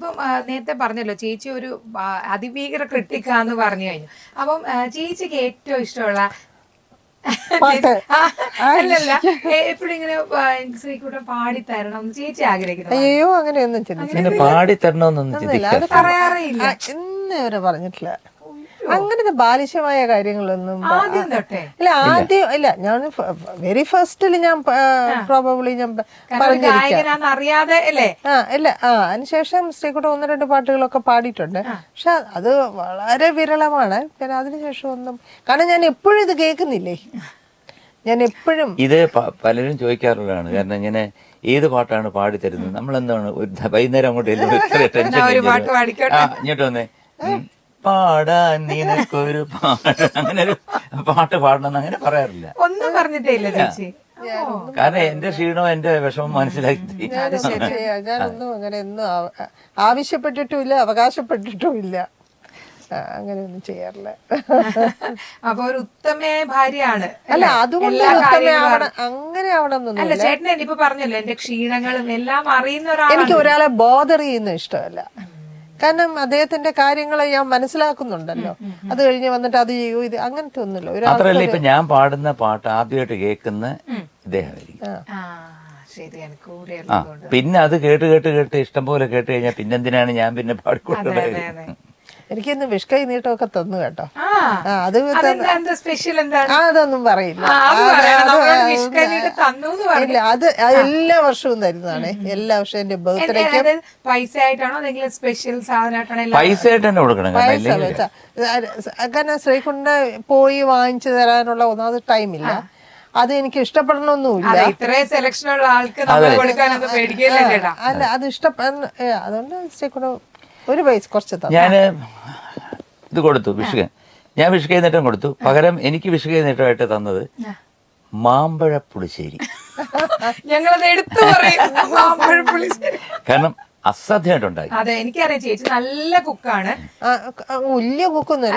ഇപ്പം നേരത്തെ പറഞ്ഞല്ലോ ചേച്ചി ഒരു അതിഭീകര ക്രിട്ടിക്കാന്ന് പറഞ്ഞു കഴിഞ്ഞു. അപ്പം ചേച്ചിക്ക് ഏറ്റവും ഇഷ്ടമുള്ള അല്ലല്ല എപ്പോഴും ഇങ്ങനെ പാടി തരണം എന്ന് ചേച്ചി ആഗ്രഹിക്കുന്നു അയ്യോ അങ്ങനെയൊന്നും ചിന്തിച്ചില്ല. പാടി തരണമെന്നൊന്നും അത് ചിന്തിക്കാം പറയാറേ ഇല്ല. ആ, വരെ പറഞ്ഞിട്ടില്ല. അങ്ങനത്തെ ബാലിശമായ കാര്യങ്ങളൊന്നും ഇല്ല ആദ്യം ഇല്ല ഞാൻ വെരി ഫസ്റ്റിൽ ഞാൻ പ്രോബബ്ലി ഞാൻ അറിയാതെ അല്ലേ? ആ ഇല്ല ആ അതിനുശേഷം ശ്രീകുട്ട ഒന്ന് രണ്ട് പാട്ടുകളൊക്കെ പാടിയിട്ടുണ്ട്. പക്ഷെ അത് വളരെ വിരളമാണ്. പിന്നെ അതിനുശേഷം ഒന്നും കാരണം ഞാൻ എപ്പോഴും ഇത് കേൾക്കുന്നില്ലേ? ഞാൻ എപ്പോഴും ഇത് പലരും ചോദിക്കാറുള്ളതാണ്. കാരണം ഇങ്ങനെ ഏത് പാട്ടാണ് പാടി തരുന്നത്? നമ്മൾ എന്താണ് വൈകുന്നേരം അങ്ങോട്ട് ഇത്ര ടെൻഷൻ എന്നാ ഒരു പാട്ട് പാടിക്കോട്ടെ. ഇങ്ങോട്ട് വന്നേ. പാടാൻ നിനക്കൊരു പാട്ട് അങ്ങനെ ഒരു പാട്ട് പാടണം അങ്ങനെ പറയാറില്ല. ഒന്നും പറഞ്ഞിട്ടില്ല ചേച്ചി. കാരണം എന്റെ ക്ഷീണവും എന്റെ വിഷമം മനസ്സിലാക്കി. ഞാൻ ഞാനൊന്നും അങ്ങനെ ഒന്നും ആവ- ആവശ്യപ്പെട്ടിട്ടുമില്ല അവകാശപ്പെട്ടിട്ടുമില്ല. ആ, അങ്ങനെയൊന്നും ചെയ്യാറില്ല. അപ്പൊ ഒരു ഉത്തമയായ ഭാര്യയാണ്. അല്ല അതുകൊണ്ടാണ് അതുകൊണ്ട് എല്ലാ കാര്യങ്ങളും ആവണം അങ്ങനെ ആവണമെന്നൊന്നും അല്ല ചേട്ടൻ ഇപ്പൊ പറഞ്ഞല്ലോ എന്റെ ക്ഷീണങ്ങളും എല്ലാം അറിയുന്ന ഒരാളാണ്. എനിക്ക് ഒരാളെ ബോധർ ചെയ്യുന്ന ഇഷ്ടമല്ല. കാരണം അദ്ദേഹത്തിന്റെ കാര്യങ്ങൾ ഞാൻ മനസ്സിലാക്കുന്നുണ്ടല്ലോ. അത് കഴിഞ്ഞ് വന്നിട്ട് അത് ചെയ്യൂ ഇത് അങ്ങനത്തെ ഒന്നുമില്ല. ഒരാൾ മാത്രല്ല ഇപ്പൊ ഞാൻ പാടുന്ന പാട്ട് ആദ്യമായിട്ട് കേൾക്കുന്ന ഇദ്ദേഹമായിരിക്കും. ആ. പിന്നെ അത് കേട്ട് കേട്ട് കേട്ട് ഇഷ്ടം പോലെ കേട്ട് കഴിഞ്ഞാൽ പിന്നെന്തിനാണ് ഞാൻ പിന്നെ പാടിക്കൊണ്ടത് അതെ അതെ. എനിക്കിന്ന് വിഷ്കൈ നീട്ടമൊക്കെ തന്നു കേട്ടോ. അത് സ്പെഷ്യൽ എന്താണ്? അതൊന്നും പറയില്ല. ഇല്ല അത് എല്ലാ വർഷവും തരുന്നതാണ്. എല്ലാ വർഷവും എന്റെ ബർത്ത്ഡേക്ക് അതായത് പൈസ ആയിട്ടാണോ സ്പെഷ്യൽ സാധനമായിട്ടാണോ എല്ലാം പൈസ ആയിട്ട് തന്നെ കൊടുക്കണം കാരണം പൈസ കാരണം ശ്രീകുണ്ട പോയി വാങ്ങിച്ചു തരാനുള്ള ഒന്നാമത് ടൈമില്ല അത് എനിക്ക് ഇഷ്ടപ്പെടണമെന്നുമില്ല. ഇത്രയും സെലക്ഷൻ ഉള്ള ആൾക്ക് നമ്മൾ കൊടുക്കാനൊക്കെ പേടിക്കില്ല അല്ല അത് ഇഷ്ടപ്പെടുന്ന ഏ, അതുകൊണ്ട് ശ്രീകുണ്ട ഒരു പൈസ കുറച്ച് ഞാൻ ഞാൻ ഇത് കൊടുത്തു വിഷുക ഞാൻ വിഷുക നേട്ടം കൊടുത്തു. പകരം എനിക്ക് വിഷുക നേട്ടമായിട്ട് തന്നത് മാമ്പഴ പുളിശ്ശേരി. ഞങ്ങളത് എടുത്തു മാമ്പഴ പുളിശ്ശേരി. കാരണം അസാധ്യമായിട്ടുണ്ടായി അതെ എനിക്കറിയാം ചേച്ചി നല്ല കുക്കാണ്. വലിയ കുക്കൊന്നും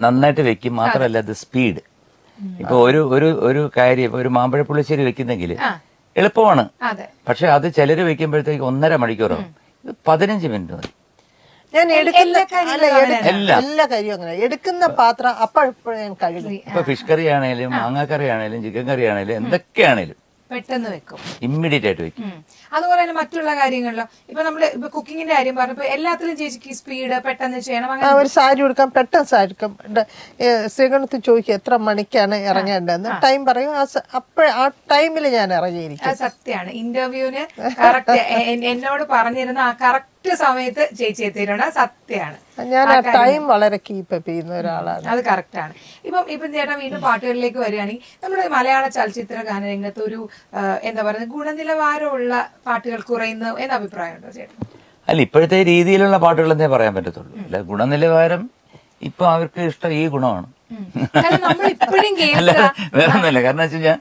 നന്നായിട്ട് വെക്കും മാത്രമല്ല അത്. സ്പീഡ്. ഇപ്പൊ ഒരു ഒരു ഒരു കാര്യം ഇപ്പൊ ഒരു മാമ്പഴ പുളിശ്ശേരി വെക്കുന്നെങ്കിൽ എളുപ്പമാണ്. അതെ. പക്ഷെ അത് ചിലര് വെക്കുമ്പോഴത്തേക്ക് ഒന്നര മണിക്കൂറാവും ഇത് പതിനഞ്ച് മിനിറ്റ് മതി. ഞാൻ എടുക്കുന്ന എല്ലാ. കാര്യവും അങ്ങനെ. എടുക്കുന്ന പാത്രം അപ്പോഴപ്പോഴും ഞാൻ കഴുകി. ഇപ്പൊ ഫിഷ് കറി ആണേലും മാങ്ങാക്കറി ആണേലും ചിക്കൻ കറി ആണേലും എന്തൊക്കെയാണേലും. പെട്ടെന്ന് വെക്കും. ഇമ്മീഡിയറ്റ് ആയിട്ട് വെക്കും. അതുപോലെ തന്നെ മറ്റുള്ള കാര്യങ്ങളിലോ. ഇപ്പൊ നമ്മൾ ഇപ്പൊ കുക്കിങ്ങിന്റെ കാര്യം പറഞ്ഞപ്പോ എല്ലാത്തിലും ചേച്ചിക്ക് സ്പീഡ് പെട്ടെന്ന് ചെയ്യണം അങ്ങനെ ഒരു സാരി എടുക്കാം പെട്ടെന്ന് സാരി എടുക്കാം ശ്രീകണ്ഠത്ത് ചോദിക്കും എത്ര മണിക്കാണ് ഇറങ്ങേണ്ടതെന്ന്. ടൈം പറയും. ആ സ- ആ ടൈമിൽ ഞാൻ ഇറങ്ങിയിരിക്കും. സത്യമാണ് ഇന്റർവ്യൂവിന് കറക്റ്റ് എന്നോട് പറഞ്ഞിരുന്ന ആ കറക്റ്റ് സമയത്ത് ചേച്ചി എത്തിയിട്ടുണ്ട്. സത്യമാണ് ഞാൻ ആ ടൈം വളരെ കീപ്പ് ചെയ്യുന്ന ഒരാളാണ്. അത് കറക്റ്റ് ആണ്. ഇപ്പം ഇപ്പം ചേട്ടാ വീണ്ടും പാട്ടുകളിലേക്ക് വരികയാണെങ്കിൽ നമ്മുടെ മലയാള ചലച്ചിത്ര ഗാനരംഗത്ത് ഒരു എന്താ പറയുക ഗുണനിലവാരമുള്ള പാട്ടുകൾ കുറയുന്നു എന്ന അഭിപ്രായമുണ്ടോ ചേട്ടൻ? അല്ല ഇപ്പോഴത്തെ രീതിയിലുള്ള പാട്ടുകളെന്നേ പറയാൻ പറ്റത്തുള്ളൂ. അല്ല ഗുണനിലവാരം ഇപ്പൊ അവർക്ക് ഇഷ്ടം ഈ ഗുണമാണ്. അല്ല വേറെ ഒന്നുമില്ല. കാരണം വെച്ച് കഴിഞ്ഞാൽ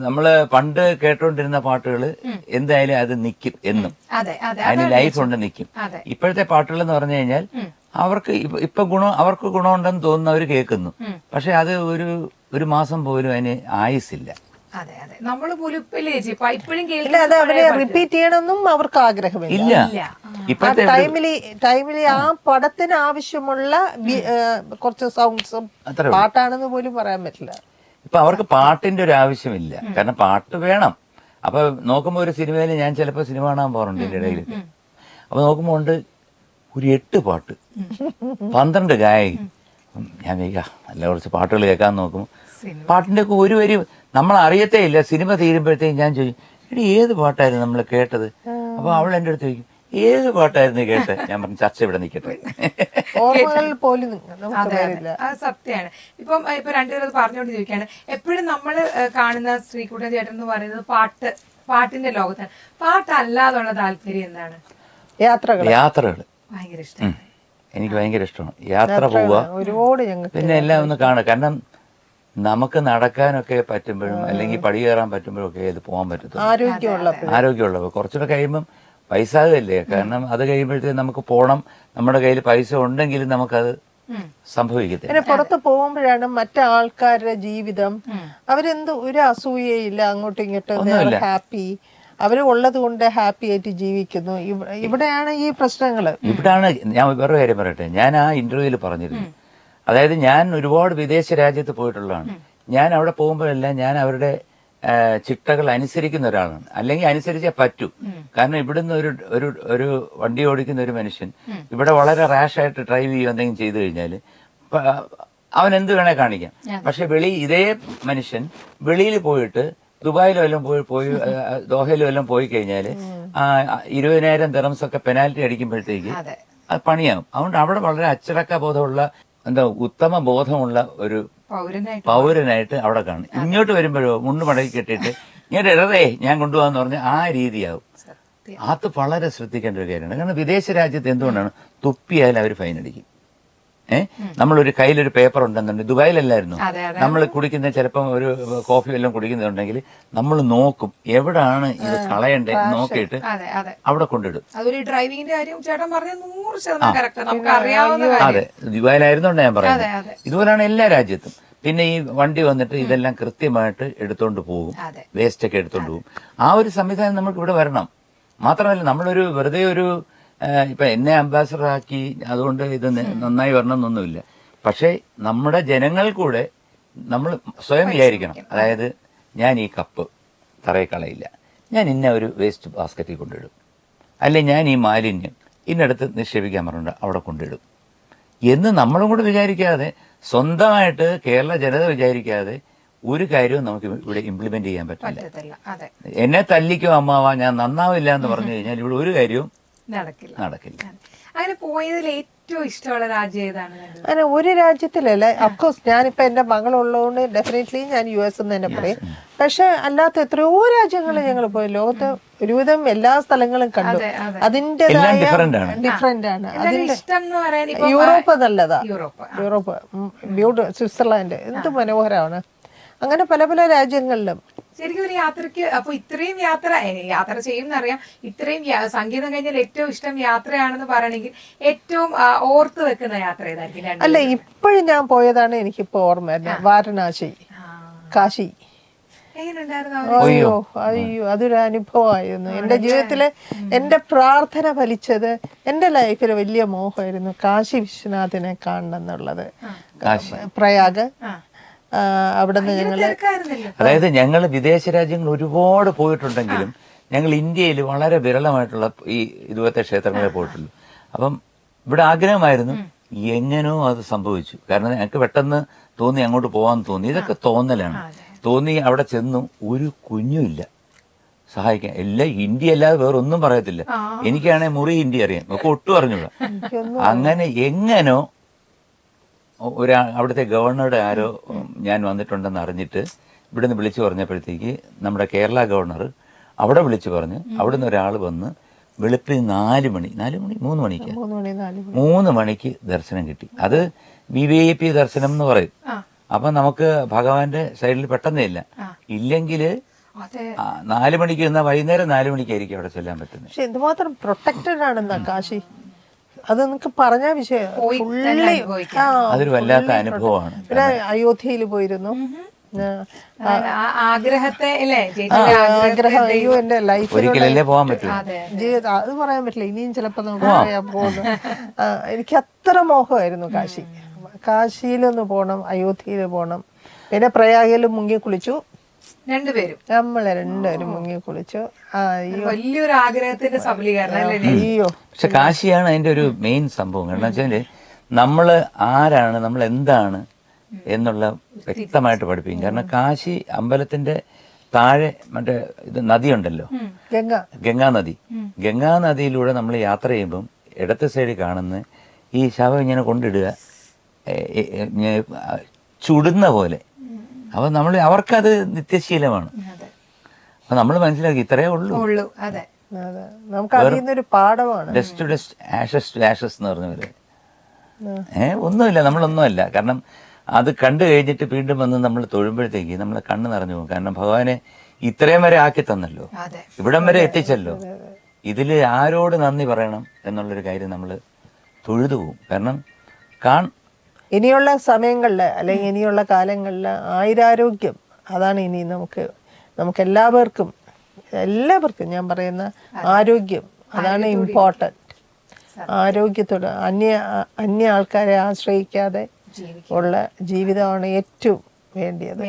നമ്മൾ പണ്ട് കേട്ടോണ്ടിരുന്ന പാട്ടുകൾ എന്തായാലും അത് നിൽക്കും എന്നും. അതെ അതെ. അതിന് ലൈഫ് ഉണ്ട് നിൽക്കും. ഇപ്പോഴത്തെ പാട്ടുകൾ എന്ന് പറഞ്ഞു കഴിഞ്ഞാൽ അവർക്ക് ഇപ്പ- ഇപ്പൊ ഗുണം അവർക്ക് ഗുണമുണ്ടെന്ന് തോന്നുന്നു അവർ കേൾക്കുന്നു പക്ഷെ അത് ഒരു ഒരു മാസം പോലും അതിന് ആയുസില്ല അതെ അതെ. നമ്മൾ പുലിപ്പില്ലേ ഇപ്പോഴും ഇല്ല അത് അവരെ റിപ്പീറ്റ് ചെയ്യണമെന്നും അവർക്ക് ആഗ്രഹമില്ല. ഇല്ല. ഇപ്പോഴത്തെ ടൈമിൽ ടൈമിൽ ആ പടത്തിന് ആവശ്യമുള്ള കുറച്ച് സൗണ്ട്സും അത്രേ ഉള്ളൂ. പാട്ടാണെന്ന് പോലും പറയാൻ പറ്റില്ല. ഇപ്പൊ അവർക്ക് പാട്ടിന്റെ ഒരു ആവശ്യമില്ല. കാരണം പാട്ട് വേണം. അപ്പൊ നോക്കുമ്പോ ഒരു സിനിമയിൽ ഞാൻ ചിലപ്പോ സിനിമ കാണാൻ പോറുണ്ട് ഇതിന്റെ ഇടയിൽ അപ്പൊ നോക്കുമ്പോ ഉണ്ട് ഒരു എട്ട് പാട്ട്. പന്ത്രണ്ട് ഗായകി. ഉം, ഞാൻ കേൾക്കാം നല്ല കുറച്ച് പാട്ടുകൾ കേൾക്കാൻ നോക്കും സിനിമ. പാട്ടിന്റെ ഒക്കെ ഒരു വരി നമ്മൾ അറിയത്തേ ഇല്ല സിനിമ തീരുമ്പോഴത്തേക്കും ഞാൻ ചോദിച്ചു എടി ഏത് പാട്ടായിരുന്നു നമ്മൾ കേട്ടത്? അപ്പൊ അവൾ എന്റെ അടുത്ത് ചോദിക്കും ഏത് പാട്ടായിരുന്നു കേട്ടത്? ഞാൻ പറഞ്ഞു ചർച്ച ഇവിടെ നിൽക്കട്ടെ പോലും സത്യമാണ് ഇപ്പം ഇപ്പൊ രണ്ടുപേരും പറഞ്ഞുകൊണ്ട് ചോദിക്കുകയാണ് എപ്പോഴും നമ്മൾ കാണുന്ന ശ്രീകുട്ടൻ ചേട്ടൻ എന്ന് പറയുന്നത് പാട്ട് പാട്ടിന്റെ ലോകത്താണ്. പാട്ടല്ലാതുള്ള താല്പര്യം എന്താണ്? യാത്രകൾ യാത്രകൾ ഭയങ്കര ഇഷ്ടമാണ്. എനിക്ക് ഭയങ്കര ഇഷ്ടമാണ്. യാത്ര പോവുക. ഒരുപാട് പിന്നെ എല്ലാം ഒന്ന് കാണുക. കാരണം നമുക്ക് നടക്കാനൊക്കെ പറ്റുമ്പോഴും അല്ലെങ്കിൽ പടി കയറാൻ പറ്റുമ്പോഴും ഒക്കെ ഇത് പോകാൻ പറ്റത്തുള്ളൂ ആരോഗ്യമുള്ള കുറച്ചുകൂടെ കഴിയുമ്പം പൈസ അതല്ലേ? കാരണം അത് കഴിയുമ്പോഴത്തേക്ക് നമുക്ക് പോകണം നമ്മുടെ കയ്യിൽ പൈസ ഉണ്ടെങ്കിലും നമുക്കത് സംഭവിക്കത്തില്ല. പിന്നെ പുറത്ത് പോകുമ്പോഴാണ് മറ്റാൾക്കാരുടെ ജീവിതം. അവരെന്ത് ഒരു അസൂയയില്ല അങ്ങോട്ടും ഇങ്ങോട്ടും ഹാപ്പി. അവർ ഉള്ളത് കൊണ്ട് ഹാപ്പി ആയിട്ട് ജീവിക്കുന്നു. ഇവിടെയാണ് ഈ പ്രശ്നങ്ങൾ. ഇവിടാണ് ഞാൻ വേറെ കാര്യം പറയട്ടെ. ഞാൻ ആ ഇന്റർവ്യൂവിൽ പറഞ്ഞിരുന്നു. അതായത് ഞാൻ ഒരുപാട് വിദേശ രാജ്യത്ത് പോയിട്ടുള്ളതാണ്. ഞാൻ അവിടെ പോകുമ്പോഴെല്ലാം ഞാൻ അവരുടെ ചിട്ടകൾ അനുസരിക്കുന്ന ഒരാളാണ്. അല്ലെങ്കിൽ അനുസരിച്ചേ പറ്റൂ. കാരണം ഇവിടുന്ന് ഒരു ഒരു ഒരു വണ്ടി ഓടിക്കുന്ന ഒരു മനുഷ്യൻ ഇവിടെ വളരെ റാഷായിട്ട് ഡ്രൈവ് ചെയ്യുക എന്തെങ്കിലും ചെയ്തു കഴിഞ്ഞാൽ അവൻ എന്ത് വേണേ കാണിക്കാം. പക്ഷെ വെളി ഇതേ മനുഷ്യൻ വെളിയിൽ പോയിട്ട് ദുബായിലോ എല്ലാം പോയി പോയി ദോഹയിലോ എല്ലാം പോയി കഴിഞ്ഞാൽ ഇരുപതിനായിരം തെറംസ് ഒക്കെ പെനാൽറ്റി അടിക്കുമ്പോഴത്തേക്ക് അതെ. അത് പണിയാവും. അതുകൊണ്ട് അവിടെ വളരെ അച്ചടക്ക ബോധമുള്ള എന്താ ഉത്തമ ബോധമുള്ള ഒരു പൗരനായിട്ട് അവിടെ കാണും. ഇങ്ങോട്ട് വരുമ്പോഴോ മുണ്ട് മടക്കി കെട്ടിയിട്ട് ഇങ്ങോട്ട് ഇടറേ ഞാൻ കൊണ്ടുപോകാന്ന് പറഞ്ഞ ആ രീതിയാവും. അത് വളരെ ശ്രദ്ധിക്കേണ്ട ഒരു കാര്യമാണ്. കാരണം വിദേശ രാജ്യത്ത് എന്തുകൊണ്ടാണ് തുപ്പിയാൽ അവർ ഫൈൻ അടിക്കും ഏഹ് നമ്മളൊരു കയ്യിലൊരു പേപ്പർ ഉണ്ടെന്നുണ്ടെങ്കിൽ ദുബായിലല്ലായിരുന്നു? അതെ, അതെ. നമ്മൾ കുടിക്കുന്ന ചിലപ്പം ഒരു കോഫി എല്ലാം കുടിക്കുന്നുണ്ടെങ്കിൽ നമ്മൾ നോക്കും എവിടാണ് ഇത് കളയണ്ടേ നോക്കിയിട്ട് അതെ അതെ. അവിടെ കൊണ്ടിടും. അതെ. ദുബായിലായിരുന്നോണ്ട് ഞാൻ പറയുന്നത്. അതെ. ഇതുപോലാണ് എല്ലാ രാജ്യത്തും. പിന്നെ ഈ വണ്ടി വന്നിട്ട് ഇതെല്ലാം കൃത്യമായിട്ട് എടുത്തോണ്ട് പോകും. അതെ. വേസ്റ്റ് ഒക്കെ എടുത്തോണ്ട് പോകും. ആ ഒരു സംവിധാനം നമുക്ക് ഇവിടെ വരണം. മാത്രമല്ല നമ്മളൊരു വെറുതെ ഒരു ഇപ്പൊ എന്നെ അംബാസഡർ ആക്കി അതുകൊണ്ട് ഇത് നന്നായി വരണം എന്നൊന്നുമില്ല. പക്ഷേ നമ്മുടെ ജനങ്ങൾ കൂടെ നമ്മൾ സ്വയം വിചാരിക്കണം. അതായത് ഞാൻ ഈ കപ്പ് തറയിൽ കളയില്ല ഞാൻ ഇന്ന ഒരു വേസ്റ്റ് ബാസ്ക്കറ്റിൽ കൊണ്ടിടും. അല്ലെ ഞാൻ ഈ മാലിന്യം ഇന്നടത്ത് നിക്ഷേപിക്കാൻ പറഞ്ഞിട്ട് അവിടെ കൊണ്ടിടും. എന്ന് നമ്മളും കൂടെ വിചാരിക്കാതെ സ്വന്തമായിട്ട് കേരള ജനത വിചാരിക്കാതെ ഒരു കാര്യവും നമുക്ക് ഇവിടെ ഇംപ്ലിമെന്റ് ചെയ്യാൻ പറ്റില്ല. എന്നെ തല്ലിക്കോ അമ്മാവാ ഞാൻ നന്നാവില്ല എന്ന് പറഞ്ഞു കഴിഞ്ഞാൽ ഇവിടെ ഒരു കാര്യവും നടക്കില്ല. നടക്കില്ല. അങ്ങനെ പോയതിൽ ഏറ്റവും ഇഷ്ടമുള്ള രാജ്യം ഏതാണ്? അങ്ങനെ ഒരു രാജ്യത്തിലല്ല. അഫ്കോഴ്സ് ഞാനിപ്പോ എന്റെ മകളുള്ളതുകൊണ്ട് ഡെഫിനറ്റ്ലി ഞാൻ യു എസ് എന്ന് തന്നെ പറയും. പക്ഷെ അല്ലാത്ത എത്രയോ രാജ്യങ്ങളിൽ ഞങ്ങൾ പോയി. ലോകത്ത് ഒരുവിധം എല്ലാ സ്ഥലങ്ങളും കണ്ടു. അതിന്റെ അതെ. അതിന്റെതായ എല്ലാം different ആണ്. ഡിഫറെന്റ് ആണ്. എന്നാലും ഇഷ്ടം എന്ന് പറയാൻ യൂറോപ്പ് നല്ലതാ. യൂറോപ്പ് യൂറോപ്പ് ബ്യൂട്ടി സ്വിറ്റ്സർലാൻഡ് എന്ത് മനോഹരമാണ്. അങ്ങനെ പല പല രാജ്യങ്ങളിലും ശരിക്കും ഒരു യാത്രയ്ക്ക് അപ്പൊ ഇത്രയും യാത്ര യാത്ര ചെയ്യുന്നറിയാം ഇത്രയും സംഗീതം കഴിഞ്ഞാൽ ഏറ്റവും ഇഷ്ടം യാത്രയാണെന്ന് പറയണെങ്കിൽ ഏറ്റവും ഓർത്തു വെക്കുന്ന യാത്ര ഏതായിരിക്കും രണ്ട് അല്ല ഇപ്പോഴും ഞാൻ പോയതാണ് എനിക്കിപ്പോ ഓർമ്മ വരുന്നത്. വാരണാസി. കാശി. അയ്യോ അയ്യോ. അതൊരു അനുഭവമായിരുന്നു. എന്റെ ജീവിതത്തിലെ എന്റെ പ്രാർത്ഥന ഫലിച്ചത് എന്റെ ലൈഫിൽ വലിയ മോഹമായിരുന്നു കാശി വിശ്വനാഥിനെ കാണണം എന്നുള്ളത്. കാശി. പ്രയാഗ്. ആ. നിന്ന് അവിടുന്ന് ഞങ്ങൾ അതായത് ഞങ്ങൾ വിദേശ രാജ്യങ്ങൾ ഒരുപാട് പോയിട്ടുണ്ടെങ്കിലും ഞങ്ങൾ ഇന്ത്യയിൽ വളരെ വിരളമായിട്ടുള്ള ഈ ഇതുപോലത്തെ ക്ഷേത്രങ്ങളിൽ പോയിട്ടുള്ളൂ. അപ്പം ഇവിടെ ആഗ്രഹമായിരുന്നു എങ്ങനെയോ അത് സംഭവിച്ചു. കാരണം ഞങ്ങൾക്ക് പെട്ടെന്ന് തോന്നി അങ്ങോട്ട് പോകാൻ തോന്നി. ഇതൊക്കെ തോന്നലാണ്. തോന്നി അവിടെ ചെന്നു ഒരു കുഞ്ഞുമില്ല സഹായിക്കാൻ എല്ലാ ഹിന്ദി അല്ലാതെ വേറെ ഒന്നും പറയത്തില്ല എനിക്കാണെങ്കിൽ മുറി ഹിന്ദി അറിയാം. ഒക്കെ ഒട്ടും അറിഞ്ഞൂടാ. അങ്ങനെ എങ്ങനോ ഒരു അവിടുത്തെ ഗവർണറുടെ ആരോ ഞാൻ വന്നിട്ടുണ്ടെന്ന് അറിഞ്ഞിട്ട് ഇവിടുന്ന് വിളിച്ചു പറഞ്ഞപ്പോഴത്തേക്ക് നമ്മുടെ കേരള ഗവർണർ അവിടെ വിളിച്ചു പറഞ്ഞ്. അവിടുന്ന് ഒരാൾ വന്ന് വെളുപ്പിൽ നാല് മണി നാല് മണി മൂന്ന് മണിക്ക് മൂന്ന് മണിക്ക് ദർശനം കിട്ടി. അത് വി വി ഐ പി ദർശനം എന്ന് പറയും. അപ്പൊ നമുക്ക് ഭഗവാന്റെ സൈഡിൽ പെട്ടെന്നേ ഇല്ല. ഇല്ലെങ്കിൽ നാല് മണിക്ക് എന്നാൽ വൈകുന്നേരം നാല് മണിക്കായിരിക്കും അവിടെ ചെല്ലാൻ പറ്റുന്നത്. പക്ഷെ എന്തുമാത്രം പ്രൊട്ടക്റ്റഡ് ആണെന്നാ കാശി. അത് നിനക്ക് പറഞ്ഞ വിഷയം. ഫുള്ളി അനുഭവിക്കാം. അതൊരു വല്ലാത്ത അനുഭവമാണ്. പിന്നെ അയോധ്യയിൽ പോയിരുന്നു. ആ, ആഗ്രഹത്തെ ആഗ്രഹം അയ്യോ എന്റെ ലൈഫിൽ ഒരിക്കലല്ലേ പോകാൻ പറ്റൂ അത് പറയാൻ പറ്റില്ല. ഇനിയും ചിലപ്പോ നമുക്ക് പറയാൻ പോകുന്നു. എനിക്ക് അത്ര മോഹമായിരുന്നു കാശി. കാശിയിലൊന്ന് പോകണം അയോധ്യയിൽ പോകണം പിന്നെ പ്രയാഗയിൽ മുങ്ങി കുളിച്ചു. രണ്ടുപേരും. നമ്മളെ രണ്ടുപേരും മുങ്ങി കുളിച്ചു. വലിയൊരു ആഗ്രഹത്തിന്റെ സബലീകരണം അയ്യോ. പക്ഷെ കാശിയാണ് അതിന്റെ ഒരു മെയിൻ സംഭവം. കാരണം വെച്ചാൽ നമ്മൾ ആരാണ് നമ്മൾ എന്താണ് എന്നുള്ള വ്യക്തമായിട്ട് പഠിപ്പിക്കും. കാരണം കാശി അമ്പലത്തിന്റെ താഴെ മറ്റേ ഇത് നദിയുണ്ടല്ലോ. ഗംഗ. ഗംഗാ നദി. ഗംഗാ നദിയിലൂടെ നമ്മൾ യാത്ര ചെയ്യുമ്പം ഇടത്തെ സൈഡിൽ കാണുന്ന ഈ ശവം ഇങ്ങനെ കൊണ്ടിടുക ചുടുന്ന പോലെ അപ്പൊ നമ്മൾ അവർക്കത് നിത്യശീലമാണ്. അതെ. അപ്പൊ നമ്മൾ മനസ്സിലാക്കി ഇത്രയേ ഉള്ളൂ. ഉള്ളൂ അതെ. അതെ. നമുക്ക് അറിയുന്നൊരു പാഠമാണ്. Dust to dust ashes to ashes എന്ന് പറഞ്ഞ പോലെ. ഏ ഒന്നുമില്ല നമ്മളൊന്നുമല്ല. കാരണം അത് കണ്ടു കഴിഞ്ഞിട്ട് വീണ്ടും വന്ന് നമ്മൾ തൊഴുമ്പോഴത്തേക്ക് നമ്മളെ കണ്ണ് നിറഞ്ഞു പോകും. കാരണം ഭഗവാനെ ഇത്രയും വരെ ആക്കി തന്നല്ലോ. അതെ. ഇവിടം വരെ എത്തിച്ചല്ലോ. ഇതിൽ ആരോട് നന്ദി പറയണം എന്നുള്ളൊരു കാര്യം നമ്മൾ തൊഴുതു പോകും. കാരണം കാൺ ഇനിയുള്ള സമയങ്ങളിൽ അല്ലെങ്കിൽ ഇനിയുള്ള കാലങ്ങളിൽ ആയുരാരോഗ്യം അതാണ് ഇനി നമുക്ക് നമുക്ക് എല്ലാവർക്കും എല്ലാവർക്കും ഞാൻ പറയുന്ന ആരോഗ്യം അതാണ് ഇമ്പോർട്ടന്റ് ആരോഗ്യത്തോട് അന്യ അന്യ ആൾക്കാരെ ആശ്രയിക്കാതെ ഉള്ള ജീവിതമാണ് ഏറ്റവും വേണ്ടിയത്.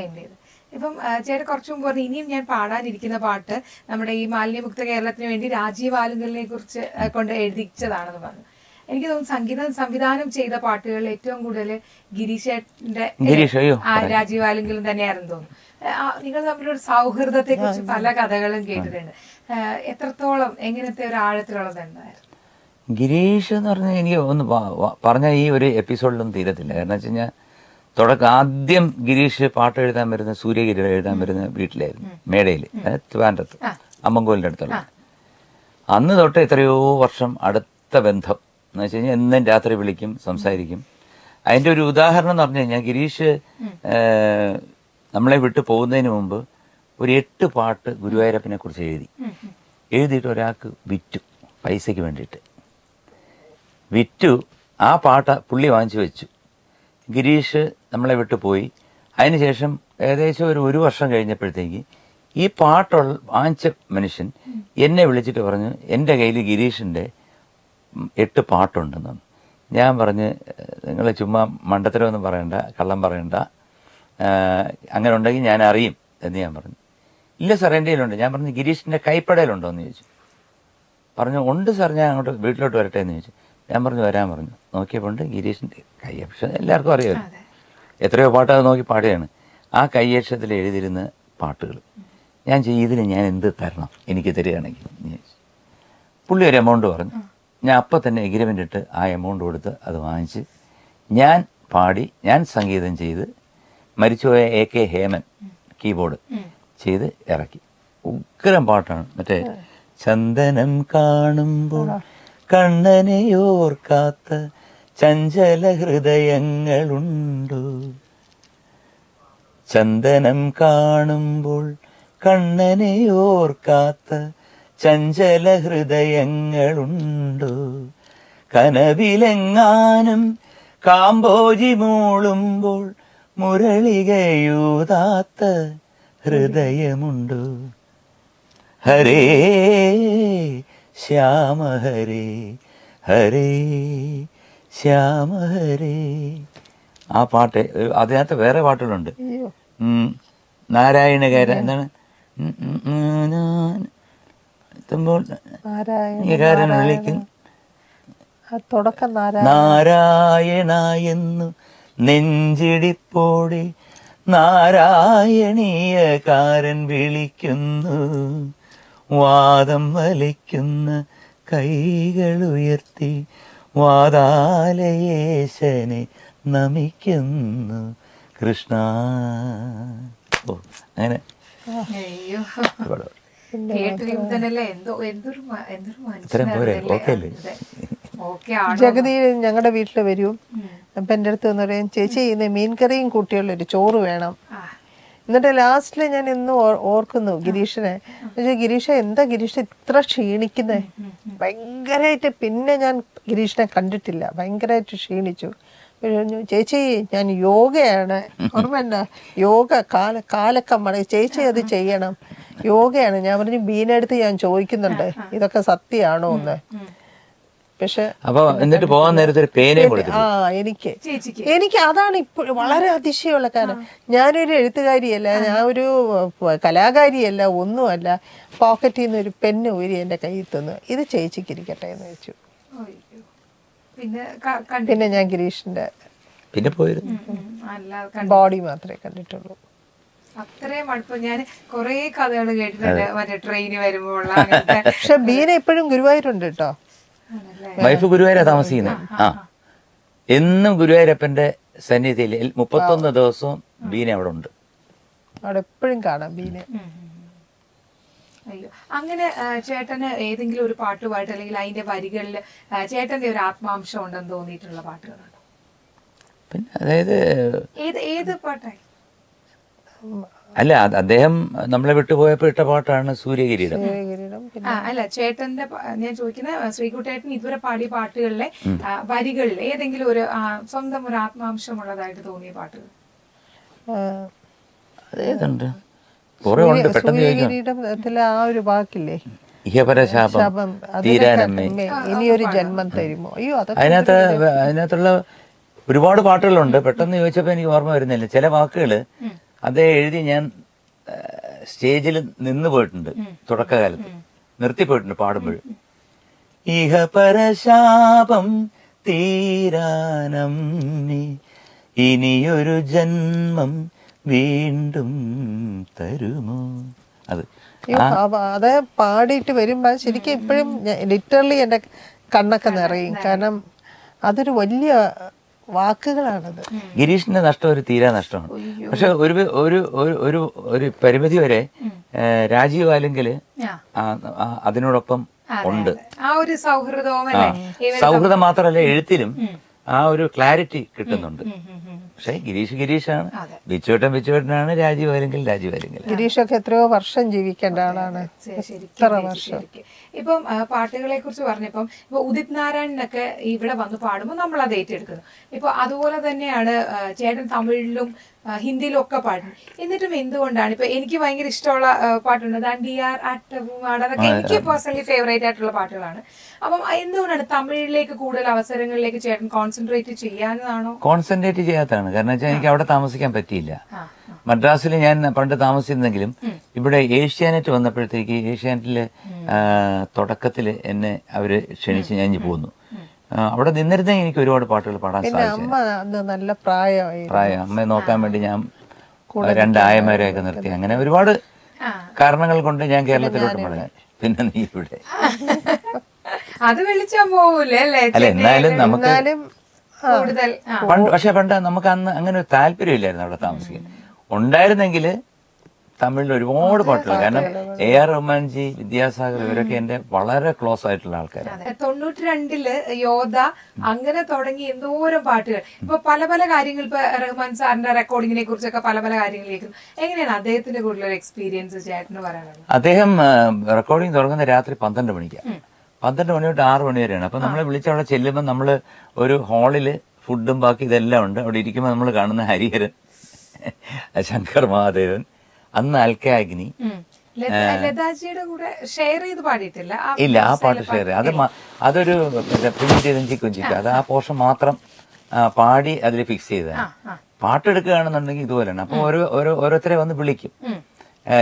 ഇപ്പം ചേട്ടൻ കുറച്ചു മുമ്പ് പറഞ്ഞു ഇനിയും ഞാൻ പാടാനിരിക്കുന്ന പാട്ട് നമ്മുടെ ഈ മാലിന്യമുക്ത കേരളത്തിന് വേണ്ടി രാജീവ് ആലുങ്കലിനെ കുറിച്ച് കൊണ്ട് എഴുതിച്ചതാണെന്ന് പറഞ്ഞു. എനിക്ക് തോന്നുന്നു സംഗീതം സംവിധാനം ചെയ്ത പാട്ടുകളിൽ ഏറ്റവും കൂടുതൽ ഗിരീഷേട്ടന്റെ ആ, രാജീവ് ആലുങ്കലും തന്നെയായിരുന്നു തോന്നുന്നു. നിങ്ങൾ തമ്മിലൊരു സൗഹൃദത്തെ കുറിച്ച് പല കഥകളും കേട്ടിട്ടുണ്ട്. എത്രത്തോളം എങ്ങനത്തെ ഒരു ആഴത്തിലുള്ള ബന്ധമായിരുന്നു ഗിരീഷ് എന്ന് പറഞ്ഞാൽ എനിക്ക് ഒന്ന് പറഞ്ഞ ഈ ഒരു എപ്പിസോഡിലൊന്നും തീരത്തില്ല. കാരണം വെച്ച് കഴിഞ്ഞാൽ തുടക്കം ആദ്യം ഗിരീഷ് പാട്ട് എഴുതാൻ വരുന്ന സൂര്യഗിരി എഴുതാൻ വരുന്ന വീട്ടിലായിരുന്നു മേടയിൽ ട്രിവാൻഡ്രത്ത് അമ്മങ്കോലിന്റെ അടുത്തുള്ള. അന്ന് തൊട്ട് എത്രയോ വർഷം അടുത്ത ബന്ധം. എന്ന് വെച്ച് കഴിഞ്ഞാൽ എന്നും രാത്രി വിളിക്കും സംസാരിക്കും. അതിന്റെ ഒരു ഉദാഹരണം എന്ന് പറഞ്ഞു കഴിഞ്ഞാൽ ഗിരീഷ് നമ്മളെ വിട്ടു പോകുന്നതിന് മുമ്പ് ഒരു എട്ട് പാട്ട് ഗുരുവായൂരപ്പനെ കുറിച്ച് എഴുതി. എഴുതിയിട്ട് ഒരാൾക്ക് വിറ്റു പൈസയ്ക്ക് വേണ്ടിയിട്ട്. വിറ്റു ആ പാട്ട് പുള്ളി വാങ്ങിച്ചു വെച്ചു. ഗിരീഷ് നമ്മളെ വിട്ടു പോയി. അതിനുശേഷം ഏകദേശം ഒരു ഒരു വർഷം കഴിഞ്ഞപ്പോഴത്തേക്ക് ഈ പാട്ടുള്ള വാങ്ങിച്ച മനുഷ്യൻ എന്നെ വിളിച്ചിട്ട് പറഞ്ഞു എന്റെ കയ്യിൽ ഗിരീഷിന്റെ എട്ട് പാട്ടുണ്ടെന്ന് ഞാൻ പറഞ്ഞ് നിങ്ങൾ ചുമ്മാ മണ്ടത്തരമൊന്നും പറയണ്ട കള്ളം പറയണ്ട. അങ്ങനെ ഉണ്ടെങ്കിൽ ഞാൻ അറിയും എന്ന് ഞാൻ പറഞ്ഞു. ഇല്ല സാർ എന്റെ കയ്യിലുണ്ട്. ഞാൻ പറഞ്ഞു ഗിരീഷിന്റെ കൈപ്പടയിലുണ്ടോ എന്ന് ചോദിച്ചു. പറഞ്ഞു ഉണ്ട് സാർ ഞാൻ അങ്ങോട്ട് വീട്ടിലോട്ട് വരട്ടെ എന്ന് ചോദിച്ചു. ഞാൻ പറഞ്ഞു വരാൻ പറഞ്ഞു. നോക്കിയപ്പോൾ ഉണ്ട് ഗിരീഷിന്റെ കയ്യക്ഷരം എല്ലാവർക്കും അറിയാമല്ലോ എത്രയോ പാട്ട് അത് നോക്കി പാടുകയാണ് ആ കയ്യക്ഷരത്തിൽ എഴുതിയിരുന്ന പാട്ടുകൾ. ഞാൻ ചെയ്യും ഇതിന് ഞാൻ എന്ത് തരണം എനിക്ക് തരികയാണെങ്കിൽ പുള്ളി ഒരു എമൗണ്ട് പറഞ്ഞു. ഞാൻ അപ്പം തന്നെ എഗ്രിമെന്റ് ഇട്ട് ആ എമൗണ്ട് കൊടുത്ത് അത് വാങ്ങിച്ച് ഞാൻ പാടി ഞാൻ സംഗീതം ചെയ്ത് മരിച്ചുപോയ എ കെ ഹേമൻ കീബോർഡ് ചെയ്ത് ഇറക്കി. ഉഗ്രം പാട്ടാണ്. മറ്റേ ചന്ദനം കാണുമ്പോൾ കണ്ണനെയോർക്കാത്ത ചഞ്ചല ഹൃദയങ്ങളുണ്ടോ? ചന്ദനം കാണുമ്പോൾ കണ്ണനെയോർക്കാത്ത ചഞ്ചല ഹൃദയങ്ങളുണ്ടോ. കനവിലെങ്ങാനും കാമ്പോജി മൂളുമ്പോൾ മുരളികയൂതാത്ത ഹൃദയമുണ്ടോ. ഹരേ ശ്യാമ ഹരേ ഹരേ ശ്യാമ ഹരേ. ആ പാട്ട് അതിനകത്ത് വേറെ പാട്ടുകളുണ്ട്. നാരായണകാര എന്താണ്? എത്തുമ്പോൾ നാരായണ നീകാരൻ വിളിക്കും. തുടക്കം നാരായണ നാരായണ എന്നു നെഞ്ചിടിപ്പോടെ നാരായണീയകാരൻ വിളിക്കുന്നു. വാദം വലിക്കുന്ന കൈകൾ ഉയർത്തി വാദാലയേശനെ നമിക്കുന്നു. കൃഷ്ണ. ഓ അങ്ങനെ. അയ്യോ. ജഗതി ഞങ്ങളുടെ വീട്ടിൽ വരും. അപ്പം എന്റെ അടുത്ത് വന്ന് പറയും ചേച്ചി ഇന്ന് മീൻകറിയും കൂട്ടിയുള്ളൊരു ചോറ് വേണം. എന്നിട്ട് ലാസ്റ്റിൽ ഞാൻ ഇന്ന് ഓർക്കുന്നു ഗിരീഷിനെ. പക്ഷേ ഗിരീഷ എന്താ ഗിരീഷ ഇത്ര ക്ഷീണിക്കുന്നേ? ഭയങ്കരമായിട്ട് പിന്നെ ഞാൻ ഗിരീഷിനെ കണ്ടിട്ടില്ല. ഭയങ്കരമായിട്ട് ക്ഷീണിച്ചു. പറഞ്ഞു, ചേച്ചി ഞാൻ യോഗയാണ്. ഓർമ്മ യോഗ കാല കാലൊക്കെ മടങ്ങി. ചേച്ചി അത് ചെയ്യണം. യോഗയാണ്. ഞാൻ പറഞ്ഞു ബീനടുത്ത് ഞാൻ ചോദിക്കുന്നുണ്ട്. ഇതൊക്കെ സത്യമാണോ എന്ന്. പക്ഷെ അപ്പൊ എന്നിട്ട് പോകാൻ നേരത്തെ പേനയും ആ എനിക്ക്. ചേച്ചിക്ക്. എനിക്ക് അതാണ് ഇപ്പോഴും വളരെ അതിശയമുള്ള കാരണം. ഞാനൊരു എഴുത്തുകാരിയല്ല ഞാൻ ഒരു കലാകാരിയല്ല ഒന്നുമല്ല. പോക്കറ്റിൽ നിന്ന് ഒരു പെണ്ണ് ഊരി എന്റെ കയ്യിൽ തന്നു ഇത് ചേച്ചിക്കിരിക്കട്ടെ എന്ന് വെച്ചു. അയ്യോ. പിന്നെ കണ്ടി പിന്നെ ഞാൻ ഗിരീഷിന്റെ പിന്നെ പോയിരുന്നു. ബോഡി മാത്രമേ കണ്ടിട്ടുള്ളൂ. അത്രയും അടുപ്പം ഞാൻ കുറേ കഥകൾ കേട്ടിട്ടുണ്ട് മറ്റേ ട്രെയിന് വരുമ്പോൾ അങ്ങനത്തെ. പക്ഷെ ബീന എപ്പോഴും ഗുരുവായൂരുണ്ട് കേട്ടോ? വൈഫ് ഗുരുവായൂരാ താമസിക്കുന്നത് ആ എന്നും ഗുരുവായൂരപ്പന്റെ സന്നിധിയിൽ മുപ്പത്തൊന്ന് ദിവസവും ബീന അവിടെ ഉണ്ട് അവിടെ എപ്പോഴും കാണാം ബീനെ. അയ്യോ. അങ്ങനെ ചേട്ടന് ഏതെങ്കിലും ഒരു പാട്ടുമായിട്ട് അല്ലെങ്കിൽ അതിന്റെ വരികളിൽ ചേട്ടന്റെ ഒരു ആത്മാംശം ഉണ്ടെന്ന് തോന്നിയിട്ടുള്ള പാട്ടുകളുണ്ടോ? പിന്നെ അതായത് ഏത് ഏത് പാട്ടായി അല്ല അദ്ദേഹം നമ്മളെ വിട്ടുപോയപ്പോ ഇട്ട പാട്ടാണ് സൂര്യകിരീടം. കിരീടം അല്ല ചേട്ടന്റെ ഞാൻ ചോദിക്കുന്ന ശ്രീകുട്ടേട്ടൻ ഇതുവരെ പാടിയ പാട്ടുകളിലെ വരികളിൽ ഏതെങ്കിലും ഒരു സ്വന്തം ഒരു ആത്മാംശമുള്ളതായിട്ട് തോന്നിയ പാട്ടുകൾ അതേതുണ്ട് കുറെ ഉണ്ട് പെട്ടെന്ന് ആ ഒരു വാക്കില്ലേ? ഇഹപരശാപം ശാപം. തീരാനമ്മേ അതിനൊക്കെ ഇനിയൊരു ജന്മം തരുമോ? അയ്യോ അതിനകത്ത് അതിനകത്തുള്ള ഒരുപാട് പാട്ടുകളുണ്ട്. പെട്ടെന്ന് ചോദിച്ചപ്പോൾ എനിക്ക് ഓർമ്മ വരുന്നില്ല. ചില വാക്കുകൾ അതേ എഴുതി ഞാൻ സ്റ്റേജിൽ നിന്ന് പോയിട്ടുണ്ട് തുടക്കകാലത്ത്. നിർത്തിപ്പോയിട്ടുണ്ട് പാടുമ്പോൾ. ഇഹ പരശാപം തീരാനം ഇനിയൊരു ജന്മം വീണ്ടും തരുമോ? അത്. അത് പാടിയിട്ട് വരുമ്പോ ശരിക്കും ഇപ്പോഴും ലിറ്ററലി എന്റെ കണ്ണൊക്കെ നിറയും. കാരണം അതൊരു വലിയ വാക്കുകളാണത്. ഗിരീഷിന്റെ നഷ്ടം ഒരു തീരാ നഷ്ടമാണ്. പക്ഷെ ഒരു ഒരു ഒരു- ഒരു പരിമിതി വരെ രാജീവ് അല്ലെങ്കിൽ അതിനോടൊപ്പം ഉണ്ട്. ആ ഒരു സൗഹൃദവും സൗഹൃദം മാത്രമല്ല എഴുത്തിലും ആ ഒരു ക്ലാരിറ്റി കിട്ടുന്നുണ്ട്. പക്ഷെ ഗിരീഷ് ഗിരീഷാണ്. ബിച്ചുവേട്ടൻ ബിച്ചുവേട്ടനാണ് രാജീവ് ആലെങ്കിൽ രാജീവ് ആലെങ്കിൽ ഗിരീഷൊക്കെ എത്രയോ വർഷം ജീവിക്കേണ്ട ആളാണ്. എത്ര വർഷം? ഇപ്പം പാട്ടുകളെ കുറിച്ച് പറഞ്ഞപ്പം ഇപ്പൊ ഉദിത് നാരായണനൊക്കെ ഇവിടെ വന്ന് പാടുമ്പോൾ നമ്മൾ അത് ഏറ്റെടുക്കുന്നു. ഇപ്പൊ അതുപോലെ തന്നെയാണ് ചേട്ടൻ തമിഴിലും ഹിന്ദിയിലും ഒക്കെ പാടും എന്നിട്ടും എന്തുകൊണ്ടാണ്? ഇപ്പൊ എനിക്ക് ഭയങ്കര ഇഷ്ടമുള്ള പാട്ടുണ്ട്. ആർ അട്ടവുമാട് അതൊക്കെ എനിക്ക് പേഴ്സണലി ഫേവറേറ്റ് ആയിട്ടുള്ള പാട്ടുകളാണ്. അപ്പം എന്തുകൊണ്ടാണ് തമിഴിലേക്ക് കൂടുതൽ അവസരങ്ങളിലേക്ക് ചേട്ടൻ കോൺസെൻട്രേറ്റ് ചെയ്യാനാണോ കോൺസെൻട്രേറ്റ് ചെയ്യാത്തതാണ്. കാരണം വെച്ചാൽ എനിക്ക് അവിടെ താമസിക്കാൻ പറ്റിയില്ല. മദ്രാസിൽ ഞാൻ പണ്ട് താമസിച്ചിരുന്നെങ്കിലും ഇവിടെ ഏഷ്യാനെറ്റ് വന്നപ്പോഴത്തേക്ക് ഏഷ്യാനെറ്റിൽ തുടക്കത്തിൽ എന്നെ അവർ ക്ഷണിച്ച് ഞാൻ പോകുന്നു പോന്നു. അവിടെ നിന്നിരുന്നേ എനിക്ക് ഒരുപാട് പാട്ടുകൾ പാടാൻ സാധിച്ചു. അമ്മ നല്ല പ്രായമായി പ്രായം. അമ്മയെ നോക്കാൻ വേണ്ടി ഞാൻ രണ്ടായമാരെയൊക്കെ നിർത്തി. അങ്ങനെ ഒരുപാട് കാരണങ്ങൾ കൊണ്ട് ഞാൻ കേരളത്തിലോട്ട് മടങ്ങി. പിന്നെ നീ ഇവിടെ. അത് വിളിച്ചാ പോകൂലേ അല്ലെ? അല്ല എന്നാലും നമുക്ക് കൂടുതൽ പണ്ട് പക്ഷെ പണ്ട് നമുക്ക് അന്ന് അങ്ങനെ ഒരു താല്പര്യമില്ലായിരുന്നു അവിടെ താമസിക്കാൻ. ഉണ്ടായിരുന്നെങ്കിൽ തമിഴിൽ ഒരുപാട് പാട്ടുകൾ. കാരണം എ ആർ റഹ്മാൻജി വിദ്യാസാഗർ ഇവരൊക്കെ എന്റെ വളരെ ക്ലോസ് ആയിട്ടുള്ള ആൾക്കാരാണ്. തൊണ്ണൂറ്റി രണ്ടിൽ യോധ അങ്ങനെ തുടങ്ങി എന്തോരം പാട്ടുകൾ. ഇപ്പൊ പല പല കാര്യങ്ങൾ ഇപ്പൊ റഹ്മാൻ സാറിന്റെ റെക്കോർഡിങ്ങിനെ കുറിച്ചൊക്കെ പല പല കാര്യങ്ങൾ കേൾക്കുന്നു എങ്ങനെയാണ് അദ്ദേഹത്തിന്റെ കൂടുതൽ എക്സ്പീരിയൻസ് ചേട്ടന് പറയാനുള്ളത്? അദ്ദേഹം റെക്കോർഡിംഗ് തുടങ്ങുന്ന രാത്രി പന്ത്രണ്ട് മണിക്കാണ്. പന്ത്രണ്ട് മണി തൊട്ട് ആറ് മണി വരെയാണ്. അപ്പൊ നമ്മളെ വിളിച്ച് അവിടെ ചെല്ലുമ്പോൾ നമ്മൾ ഒരു ഹാളിൽ ഫുഡും ബാക്കി ഇതെല്ലാം ഉണ്ട്. അവിടെ ഇരിക്കുമ്പോൾ നമ്മൾ കാണുന്ന ഹരിഹരൻ ശങ്കർ മഹാദേവൻ അന്ന് അൽക്കാഗ്നി ഇല്ല ആ പാട്ട് ഷെയർ അത് അതൊരു കുഞ്ചി കുഞ്ചിക്ക് അത് ആ പോർഷൻ മാത്രം പാടി അതിൽ ഫിക്സ് ചെയ്തതാണ്. പാട്ടെടുക്കുകയാണെന്നുണ്ടെങ്കിൽ ഇതുപോലെയാണ്. അപ്പൊ ഓരോ ഓരോ ഓരോരുത്തരെ വന്ന് വിളിക്കും.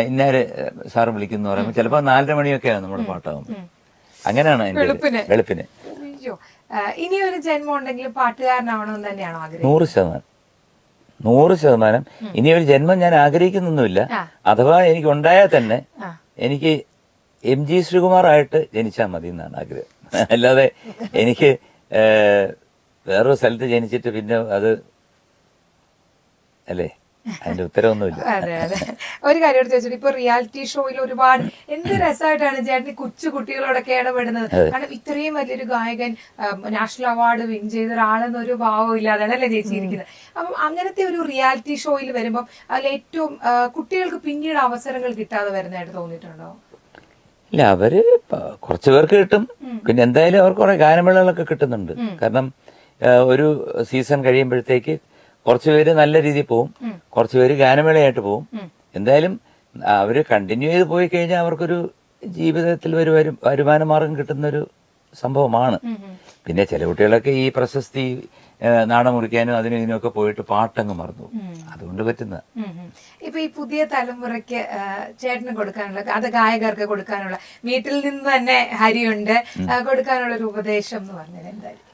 ഇന്നേര് ഇന്നാര് സാറ് വിളിക്കുന്നു പറയുമ്പോൾ ചിലപ്പോൾ നാലര മണിയൊക്കെയാണ് നമ്മുടെ പാട്ടാകുമ്പോൾ അങ്ങനെയാണ് വെളുപ്പിന്. ഇനി ഒരു ജന്മം ഉണ്ടെങ്കിൽ പാട്ടുകാരനാവണമെന്ന് തന്നെയാണോ ആഗ്രഹം? നൂറ് ശതമാനം. നൂറ് ശതമാനം. ഇനി ഒരു ജന്മം ഞാൻ ആഗ്രഹിക്കുന്നൊന്നുമില്ല. അഥവാ എനിക്ക് ഉണ്ടായാൽ തന്നെ എനിക്ക് എം ജി ശ്രീകുമാർ ആയിട്ട് ജനിച്ചാൽ മതി എന്നാണ് ആഗ്രഹം. അല്ലാതെ എനിക്ക് വേറൊരു സ്ഥലത്ത് ജനിച്ചിട്ട് പിന്നെ അത് അല്ലേ? അതിന്റെ ഉത്തരവൊന്നുമില്ല. അതെ അതെ. ഒരു കാര്യം എടുത്ത് വെച്ചിട്ട് ഇപ്പൊ റിയാലിറ്റി ഷോയിൽ ഒരുപാട് എന്ത് രസമായിട്ടാണ് ചേട്ടൻ കൊച്ചു കുട്ടികളോടൊക്കെ ഇടപെടുന്നത്. കാരണം ഇത്രയും വലിയൊരു ഗായകൻ നാഷണൽ അവാർഡ് വിൻ ചെയ്ത ഒരാളെന്നൊരു ഭാവം ഇല്ലാതാണ് അല്ലേ ചേച്ചിയിരിക്കുന്നത് അപ്പം അങ്ങനത്തെ ഒരു റിയാലിറ്റി ഷോയിൽ വരുമ്പോൾ അതിൽ ഏറ്റവും കുട്ടികൾക്ക് പിന്നീട് അവസരങ്ങൾ കിട്ടാതെ വരുന്നതായിട്ട് തോന്നിയിട്ടുണ്ടോ? ഇല്ല അവർ കുറച്ചു പേർക്ക് കിട്ടും. പിന്നെ എന്തായാലും അവർക്ക് കുറെ ഗാനമേളകളൊക്കെ കിട്ടുന്നുണ്ട്. കാരണം ഒരു സീസൺ കഴിയുമ്പോഴത്തേക്ക് കുറച്ച് പേര് നല്ല രീതിയിൽ പോവും. കുറച്ച് പേര് ഗാനമേളയായിട്ട് പോവും. എന്തായാലും അവർ കണ്ടിന്യൂ ചെയ്ത് പോയി കഴിഞ്ഞാൽ അവർക്കൊരു ജീവിതത്തിൽ ഒരു വരു വരുമാന മാർഗം കിട്ടുന്ന ഒരു സംഭവമാണ് പിന്നെ ചില കുട്ടികളൊക്കെ ഈ പ്രശസ്തി നാടൻ മുറിക്കാനും അതിനും ഇതിനൊക്കെ പോയിട്ട് പാട്ടങ്ങ് മറന്നു. അതുകൊണ്ട് പറ്റുന്ന. ഇപ്പൊ ഈ പുതിയ തലമുറയ്ക്ക് ചേട്ടന് കൊടുക്കാനുള്ള അത് ഗായകർക്ക് കൊടുക്കാനുള്ള വീട്ടിൽ നിന്ന് തന്നെ ഹരിയുണ്ട് കൊടുക്കാനുള്ള ഒരു ഉപദേശം എന്ന് പറഞ്ഞത് എന്തായാലും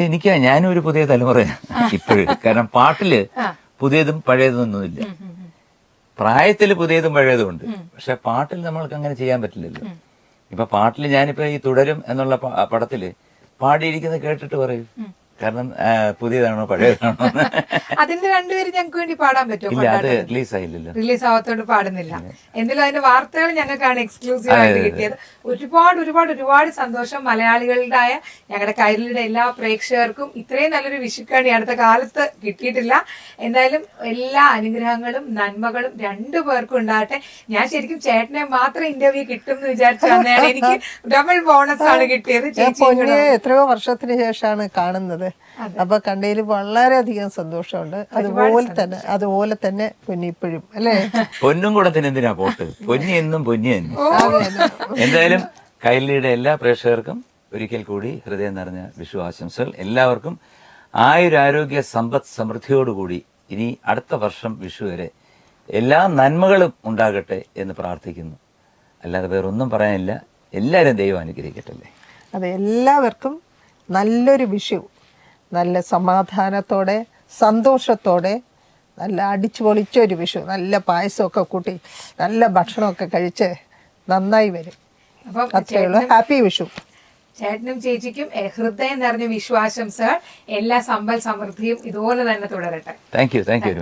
എനിക്ക് ഞാനും ഒരു പുതിയ തലമുറ ഇപ്പോഴും. കാരണം പാട്ടിൽ പുതിയതും പഴയതൊന്നുമില്ല. പ്രായത്തിൽ പുതിയതും പഴയതും ഉണ്ട്. പക്ഷെ പാട്ടിൽ നമ്മൾക്ക് അങ്ങനെ ചെയ്യാൻ പറ്റില്ലല്ലോ. ഇപ്പൊ പാട്ടിൽ ഞാനിപ്പോ ഈ തുടരും എന്നുള്ള പടത്തിൽ പാടിയിരിക്കുന്നത് കേട്ടിട്ട് പറയും. കാരണം പുതിയതാണോ പഴയതാണോ. അതിന്റെ രണ്ടുപേരും ഞങ്ങൾക്ക് വേണ്ടി പാടാൻ പറ്റുമോ? ഇല്ല അത് റിലീസ് ആയില്ലല്ലോ റിലീസ് ആവാത്തോണ്ട് പാടുന്നില്ല. എന്നാലും അതിന്റെ വാർത്തകൾ ഞങ്ങൾക്കാണ് എക്സ്ക്ലൂസീവ് ആയിട്ട് കിട്ടിയത്. ഒരുപാട് ഒരുപാട് ഒരുപാട് സന്തോഷം മലയാളികളുടെ ഞങ്ങളുടെ കൈരളിയുടെ എല്ലാ പ്രേക്ഷകർക്കും. ഇത്രയും നല്ലൊരു വിഷുക്കണി അടുത്ത കാലത്ത് കിട്ടിയിട്ടില്ല. എന്തായാലും എല്ലാ അനുഗ്രഹങ്ങളും നന്മകളും രണ്ടു പേർക്കും ഉണ്ടാകട്ടെ. ഞാൻ ശരിക്കും ചേട്ടനെ മാത്രം ഇന്റർവ്യൂ കിട്ടും എന്ന് വിചാരിച്ചു തന്നെയാണ് എനിക്ക് ഡബിൾ ബോണസ് ആണ് കിട്ടിയത്. എത്രയോ വർഷത്തിന് ശേഷമാണ് കാണുന്നത്. അപ്പൊ കണ്ടതിൽ വളരെയധികം സന്തോഷമുണ്ട്. അതുപോലെ തന്നെ അതുപോലെ തന്നെ പൊന്നി ഇപ്പോഴും അല്ലേ? പൊന്നും കൂടെ തന്നെ എന്തിനാ പോട്ട്? പൊന്നി എന്നും പൊന്നി തന്നെ എന്തായാലും കൈലിയുടെ എല്ലാ പ്രേക്ഷകർക്കും ഒരിക്കൽ കൂടി ഹൃദയം നിറഞ്ഞ വിഷു ആശംസകൾ. എല്ലാവർക്കും ആയുരാരോഗ്യ സമ്പദ് സമൃദ്ധിയോടുകൂടി ഇനി അടുത്ത വർഷം വിഷു വരെ എല്ലാ നന്മകളും ഉണ്ടാകട്ടെ എന്ന് പ്രാർത്ഥിക്കുന്നു. അല്ലാതെ വേറൊന്നും പറയാനില്ല. എല്ലാവരും ദൈവം അനുഗ്രഹിക്കട്ടെ അതെ എല്ലാവർക്കും നല്ലൊരു വിഷു. നല്ല സമാധാനത്തോടെ സന്തോഷത്തോടെ നല്ല അടിച്ചു പൊളിച്ച ഒരു വിഷു നല്ല പായസമൊക്കെ കൂട്ടി നല്ല ഭക്ഷണമൊക്കെ കഴിച്ച് നന്നായി വരും. അത്രയുള്ള അത്രയേ ഉള്ളൂ. ഹാപ്പി വിഷു. ചേട്ടനും ചേച്ചിക്കും ഹൃദയം നിറഞ്ഞ വിശ്വാസംസകൾ എല്ലാ സമ്പൽ സമൃദ്ധിയും ഇതുപോലെ തന്നെ തുടരട്ടെ. Thank you thank you